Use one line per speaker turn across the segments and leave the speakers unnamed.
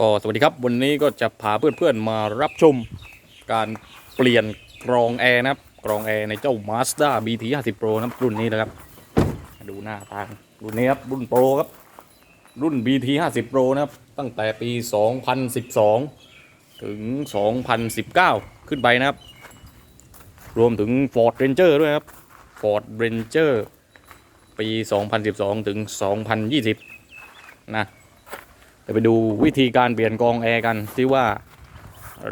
ก็สวัสดีครับวันนี้ก็จะพาเพื่อนๆมารับชมการเปลี่ยนกรองแอร์นะครับกรองแอร์ในเจ้า Mazda BT 50 Pro นะครับรุ่นนี้นะครับ ดูหน้าตารุ่นนี้ครับรุ่นโปรครับรุ่น BT 50 Pro นะครับตั้งแต่ปี 2012 ถึง 2019 ขึ้นไปนะครับ รวมถึง Ford Ranger ด้วยครับ Ford Ranger ปี 2012 ถึง 2020 นะ เดี๋ยวไปดูวิธีการเปลี่ยนกองแอร์กันที่ว่า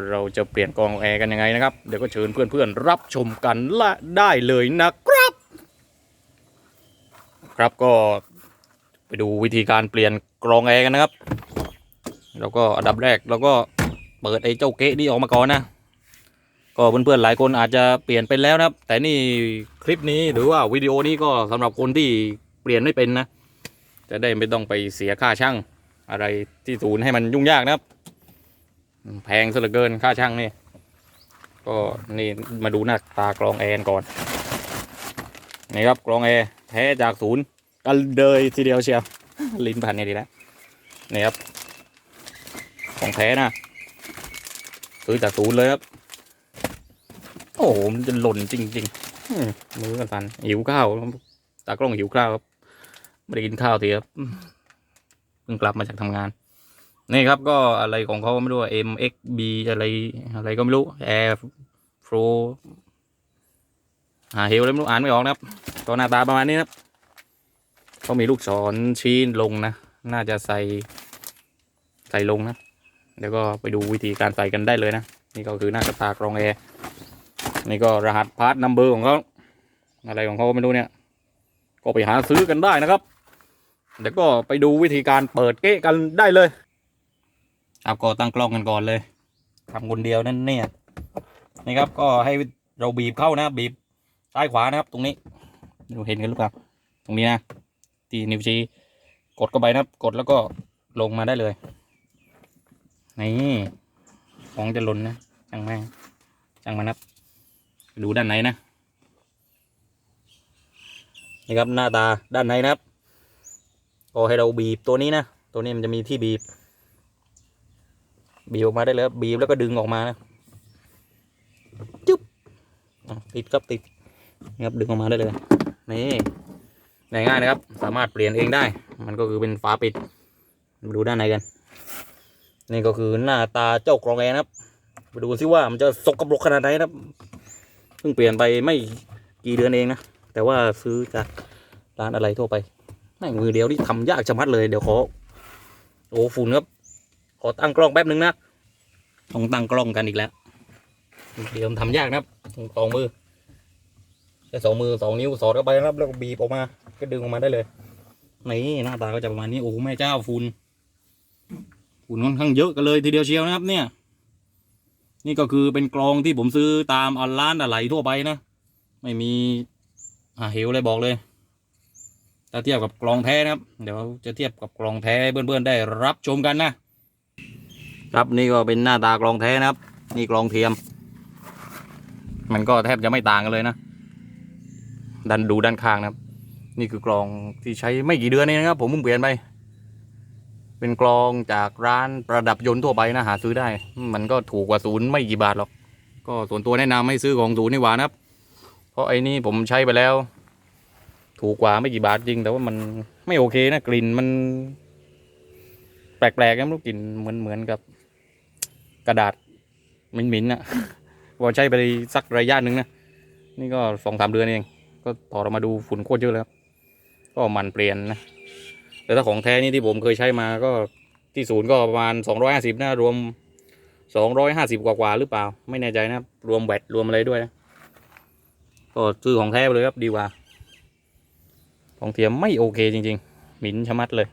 เราจะเปลี่ยนกองแอร์กันยังไงนะครับ เดี๋ยวก็เชิญเพื่อนๆรับชมกันละได้เลยนะครับ ครับก็ไปดูวิธีการเปลี่ยนกรองแอร์กันนะครับ แล้วก็อันดับแรกเราก็เปิดไอ้เจ้าเก๊ะนี่ออกมาก่อนนะ ก็เพื่อนๆหลายคนอาจจะเปลี่ยนไปแล้วนะครับ แต่นี่คลิปนี้หรือว่าวิดีโอนี้ก็สำหรับคนที่เปลี่ยนไม่เป็นนะ จะได้ไม่ต้องไปเสียค่าช่าง อะไรที่ศูนย์ให้มันยุ่งยากนะครับ แพงซะเหลือเกินค่าช่างนี่ ก็นี่มาดูหน้าตากรองแอร์ก่อน นี่ครับกรองแอร์แท้จากศูนย์กันเลยทีเดียวเชียว ลิ้นพันนี่ดีแล้วนี่ครับ ของแท้นะซื้อจากศูนย์เลยครับ โอ้โหมันจะหล่นจริงๆอืมมือกันสันหิวข้าวตากล้องหิวข้าวครับไม่ได้กินข้าวทีครับ เพิ่งกลับมาจากทำงาน นี่ครับก็อะไรของเขาไม่รู้ MXB อะไรอะไรก็ไม่รู้ Air Pro หาเฮลอะไรไม่รู้อ่านไม่ออกนะครับก็หน้าตาประมาณนี้นะครับเขามีลูกศรชี้ลงนะ น่าจะใส่ใส่ลงนะเดี๋ยวก็ไปดูวิธีการใส่กันได้เลยนะ นี่ก็คือหน้ากระตากรองแอร์นี่ก็รหัสพาร์ทนัมเบอร์ของเขาอะไรของเขาไม่รู้เนี่ย ก็ไปหาซื้อกันได้นะครับ เดี๋ยวก็ไปดูวิธีการเปิดเก๊ะกันได้เลย ครับก็ตั้งกล้องกันก่อนเลยทำคนเดียวนั่นเนี่ยนี่ครับก็ให้เราบีบเข้านะ บีบซ้ายขวานะครับ ตรงนี้ดูเห็นกันหรือเปล่าตรงนี้นะที่นิ้วชี้กดเข้าไปนะครับ กดแล้วก็ลงมาได้เลยนี่ของจะหล่นนะจังแม่จังมันนะครับ ดูด้านในนะนี่ครับหน้าตาด้านในนะครับ ก็ให้เราบีบตัวนี้นะ ตัวนี้มันจะมีที่บีบ บีบออกมาได้เลยบีบแล้วก็ดึงออกมานะจุ๊บติดครับติดนี่ครับดึงออกมาได้เลย นี่ง่ายๆนะครับ สามารถเปลี่ยนเองได้ มันก็คือเป็นฝาปิดมาดูด้านในกัน นี่ก็คือหน้าตาเจ้ากรองแอร์นะครับมาดูซิว่ามันจะสกปรกขนาดไหนนะครับ เพิ่งเปลี่ยนไปไม่กี่เดือนเองนะ แต่ว่าซื้อจากร้านอะไรทั่วไป แม่งมือเดียวที่ทำยากชะมัดเลยเดี๋ยวขอโอ้ฝุ่นครับขอตั้งกล้องแป๊บนึงนะต้องตั้งกล้องกันอีกแล้วเดี๋ยวทำยากนะครับต้องสองมือใช้สองมือสองนิ้วสอดเข้าไปนะครับแล้วก็บีบออกมา ก็ดึงออกมาได้เลยนี่หน้าตาก็จะประมาณนี้โอ้แม่เจ้าฝุ่นฝุ่นค่อนข้างเยอะกันเลยทีเดียวเชียวนะครับ เนี่ย นี่ก็คือเป็นกรองที่ผมซื้อตามออนร้านอะไรทั่วไปนะไม่มีอ่าเหวเลยบอกเลย ถ้าเทียบกับกลองแท้นะครับ เดี๋ยวจะเทียบกับกลองแท้เพื่อนๆได้รับชมกันนะ ครับนี่ก็เป็นหน้าตากลองแท้นะครับ นี่กลองเทียม มันก็แทบจะไม่ต่างกันเลยนะ ดันดูด้านข้างนะครับ นี่คือกลองที่ใช้ไม่กี่เดือนเองนะครับ ผมเพิ่งเปลี่ยนไป เป็นกลองจากร้านประดับยนต์ทั่วไปนะหาซื้อได้ มันก็ถูกกว่าศูนย์ไม่กี่บาทหรอก ก็ส่วนตัวแนะนำให้ซื้อของศูนย์นี่หว่านะครับ เพราะไอ้นี่ผมใช้ไปแล้ว ถูกกว่าไม่กี่บาทจริง แต่ว่ามันไม่โอเคนะกลิ่นมัน แปลกๆนะรู้กลิ่นเหมือนเหมือนกับ กระดาษหมิ่นๆนะพอใช้ไปสักระยะหนึ่งนะนี่ก็สองสามเดือนเอง ก็ถอดออกมาดูฝุ่นโคตรเยอะเลยครับก็มันเปลี่ยนนะแต่ถ้าของแท้นี่ที่ผมเคยใช้มาก็ที่ศูนย์ก็ประมาณสองร้อยห้าสิบนะรวมสองร้อยห้าสิบกว่าๆหรือเปล่า ไม่แน่ใจนะครับรวมแบตรวมอะไรด้วยนะก็ซื้อของแท้ไปเลยครับดีกว่า ของเทียมไม่โอเคจริงๆ หมิ่นชะมัดเลย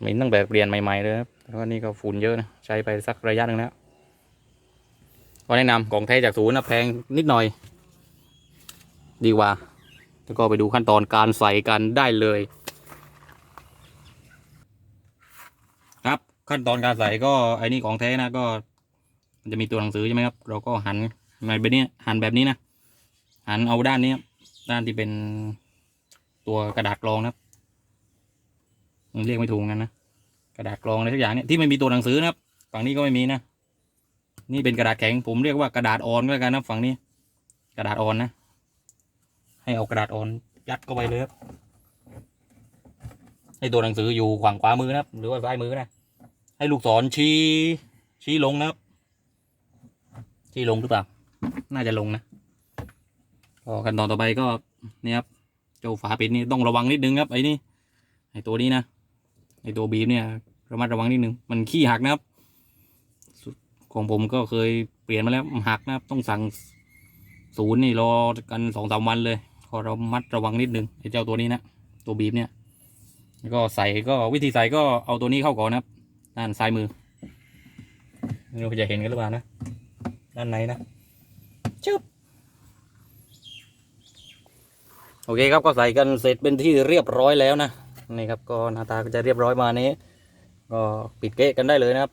หมิ่นตั้งแต่เปลี่ยนใหม่ๆเลยครับแล้วก็นี่ก็ฝุ่นเยอะนะใช้ไปสักระยะหนึ่งแล้วก็แนะนำของแท้จากศูนย์นะแพงนิดหน่อย ดีกว่า แล้วก็ไปดูขั้นตอนการใส่กันได้เลย ครับขั้นตอนการใส่ก็ไอ้นี่ของแท้นะก็มันจะมีตัวหนังสือใช่ไหมครับ เราก็หันมาแบบนี้หันแบบนี้นะหันเอาด้านนี้ด้านที่เป็น ตัวกระดาษกรองนะครับมันเรียกไม่ถูกกันนะกระดาษกรองอะไรทุกอย่างเนี่ยที่ไม่มีตัวหนังสือนะครับ ฝั่งนี้ก็ไม่มีนะ นี่เป็นกระดาษแข็งผมเรียกว่ากระดาษอ่อนก็แล้วกันนะฝั่งนี้ กระดาษอ่อนนะ ให้เอากระดาษอ่อนยัดเข้าไปเลยครับให้ตัวหนังสืออยู่ขวางขวามือนะครับ หรือว่าซ้ายมือนะ ให้ลูกศรชี้ชี้ลงนะครับ ชี้ลงหรือเปล่า น่าจะลงนะก็ขั้นตอนต่อไปก็เนี่ยครับ เจ้าฝาปิดนี่ต้องระวังนิดนึงครับไอ้นี่ไอ้ตัวนี้นะไอ้ตัวบีบเนี่ยระมัดระวังนิดนึงมันขี้หักนะครับของผมก็เคยเปลี่ยนมาแล้วหักนะครับต้องสั่งศูนย์นี่รอกันสองสามวันเลยก็เรามัดระวังนิดนึงไอ้เจ้าตัวนี้นะตัวบีบเนี่ยแล้วก็ใส่ก็วิธีใส่ก็เอาตัวนี้เข้าก่อนนะครับด้านซ้ายมือไม่รู้จะเห็นกันหรือเปล่านะด้านในนะชึบ โอเคครับก็ใส่กันเสร็จเป็นที่เรียบร้อยแล้วนะนี่ครับก็หน้าตาก็จะเรียบร้อยมานี้ ก็ปิดเกะกันได้เลยนะครับ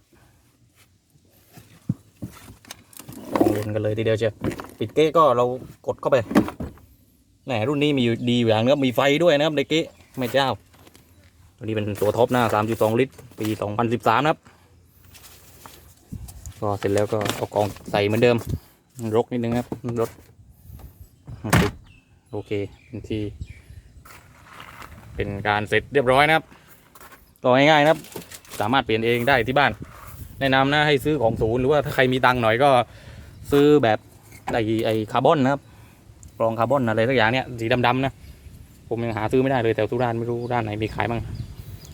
ลองเล่นกันเลยทีเดียวเชียวปิดเกะก็เรากดเข้าไปแหมรุ่นนี้มีอยู่ดีอย่างนะครับมีไฟด้วยนะครับในเกะไม่เจ้าตัวนี้เป็นตัวท็อปหน้า 3.2 ลิตร ปี 2013 นะครับ ก็เสร็จแล้วก็เอากองใส่เหมือนเดิม รกนิดนึงครับรถ โอเคเป็นทีเป็นการเสร็จเรียบร้อยนะครับก็ง่ายๆนะครับ สามารถเปลี่ยนเองได้ที่บ้าน แนะนำนะให้ซื้อของศูนย์หรือว่าถ้าใครมีตังค์หน่อยก็ซื้อแบบไอ้ไอ้คาร์บอนนะครับรองคาร์บอนอะไรสักอย่างเนี้ยสีดำๆนะผมยังหาซื้อไม่ได้เลยแต่ทุกร้านไม่รู้ร้านไหนมีขายบ้าง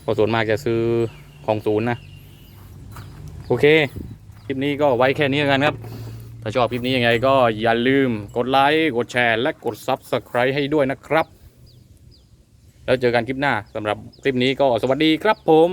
พอส่วนมากจะซื้อของศูนย์นะ โอเค คลิปนี้ก็ไว้แค่นี้กันครับ ถ้าชอบคลิปนี้ยังไงก็อย่าลืมกดไลค์กดแชร์และกด Subscribe ให้ด้วยนะครับ แล้วเจอกันคลิปหน้าสำหรับคลิปนี้ก็สวัสดีครับผม